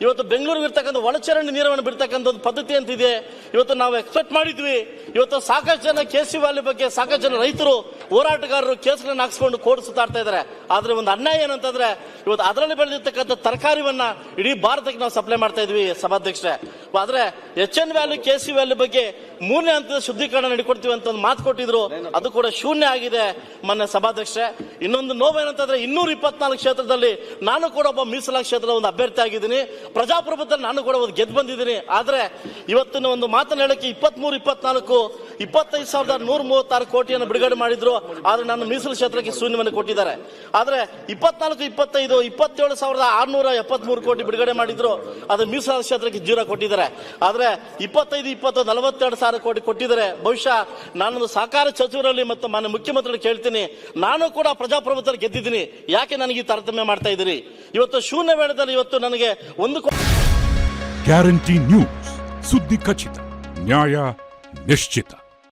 ಇವತ್ತು ಬೆಂಗಳೂರಿಗೆ ಇರ್ತಕ್ಕಂಥ ಒಳಚರಂಡಿ ನೀರನ್ನು ಬಿಡ್ತಕ್ಕಂಥ ಒಂದು ಪದ್ಧತಿ ಅಂತಿದೆ. ಇವತ್ತು ನಾವು ಎಕ್ಸ್ಪೆಕ್ಟ್ ಮಾಡಿದ್ವಿ. ಇವತ್ತು ಸಾಕಷ್ಟು ಜನ ಕೆ ಸಿ ವ್ಯಾಲಿ ಬಗ್ಗೆ ಸಾಕಷ್ಟು ಜನ ರೈತರು ಹೋರಾಟಗಾರರು ಕೇಸ್ಗಳನ್ನ ಹಾಕ್ಸ್ಕೊಂಡು ಕೋರ್ಟ್ ಸುತ್ತಾಡ್ತಾ ಇದ್ದಾರೆ ಆದ್ರೆ ಒಂದು ಅನ್ಯಾಯ ಏನಂತಂದ್ರೆ, ಇವತ್ತು ಅದರಲ್ಲಿ ಬೆಳೆದಿರ್ತಕ್ಕಂಥ ತರಕಾರಿವನ್ನ ಇಡೀ ಭಾರತಕ್ಕೆ ನಾವು ಸಪ್ಲೈ ಮಾಡ್ತಾ ಇದ್ವಿ ಸಭಾಧ್ಯಕ್ಷರೇ. ಆದ್ರೆ H N value K C value ಬಗ್ಗೆ ಮೂರನೇ ಹಂತದ ಶುದ್ಧೀಕರಣ ನಡಿಕೊಡ್ತೀವಿ ಅಂತ ಒಂದು ಮಾತು ಕೊಟ್ಟಿದ್ರು. ಅದು ಕೂಡ ಶೂನ್ಯ ಆಗಿದೆ ಮೊನ್ನೆ ಸಭಾಧ್ಯಕ್ಷರೇ. ಇನ್ನೊಂದು ನೋವೇನಂತಂದ್ರೆ ಇನ್ನೂರ ಇಪ್ಪತ್ನಾಲ್ಕು ಕ್ಷೇತ್ರದಲ್ಲಿ ನಾನು ಕೂಡ ಒಬ್ಬ ಮೀಸಲಾ ಕ್ಷೇತ್ರದ ಒಂದು ಅಭ್ಯರ್ಥಿ ಆಗಿದ್ದೀನಿ. ಪ್ರಜಾಪ್ರಭುತ್ವದಲ್ಲಿ ನಾನು ಕೂಡ ಒಂದು ಗೆದ್ದು ಬಂದಿದ್ದೀನಿ. ಆದ್ರೆ ಇವತ್ತಿನ ಒಂದು ಮಾತನ್ನ ಹೇಳಕ್ಕೆ ಇಪ್ಪತ್ಮೂರು, ಇಪ್ಪತ್ನಾಲ್ಕು ಇಪ್ಪತ್ತೈದು ಸಾವಿರದ ನೂರ ಮೂವತ್ತಾರು ಕೋಟಿಯನ್ನು ಬಿಡುಗಡೆ ಮಾಡಿದ್ರು, ಆದ್ರೆ ನನ್ನ ಮೀಸಲು ಕ್ಷೇತ್ರಕ್ಕೆ ಶೂನ್ಯವನ್ನು ಕೊಟ್ಟಿದ್ದಾರೆ. ಆದ್ರೆ ಇಪ್ಪತ್ನಾಲ್ಕು, ಇಪ್ಪತ್ತೈದು, ಇಪ್ಪತ್ತೇಳು ಸಾವಿರದ ಆರ್ನೂರ ಎಪ್ಪತ್ಮೂರು ಕೋಟಿ ಬಿಡುಗಡೆ ಮಾಡಿದ್ರು, ಅದು ಮೀಸಲಾದ ಕ್ಷೇತ್ರಕ್ಕೆ ಜೀರೋ ಕೊಟ್ಟಿದ್ದಾರೆ. ಆದ್ರೆ ಇಪ್ಪತ್ತೈದು, ಇಪ್ಪತ್ತು, ನಲವತ್ತೆರಡು ಸಾವಿರ ಕೋಟಿ ಕೊಟ್ಟಿದ್ದಾರೆ. ಬಹುಶಃ ನಾನೊಂದು ಸಹಕಾರ ಸಚಿವರಲ್ಲಿ ಮತ್ತು ಮಾನ್ಯ ಮುಖ್ಯಮಂತ್ರಿ ಕೇಳ್ತೀನಿ, ನಾನು ಕೂಡ ಪ್ರಜಾಪ್ರಭುತ್ವ ಗೆದ್ದಿದ್ದೀನಿ. ಯಾಕೆ ನನಗೆ ಈ ತಾರತಮ್ಯ ಮಾಡ್ತಾ ಇದ್ದೀರಿ? ಇವತ್ತು ಶೂನ್ಯ ವೇಳೆದಲ್ಲಿ ಇವತ್ತು ನನಗೆ ಒಂದು ಗ್ಯಾರಂಟಿ ನ್ಯೂಸ್, ಸುದ್ದಿ ಖಚಿತ, ನ್ಯಾಯ ನಿಶ್ಚಿತ.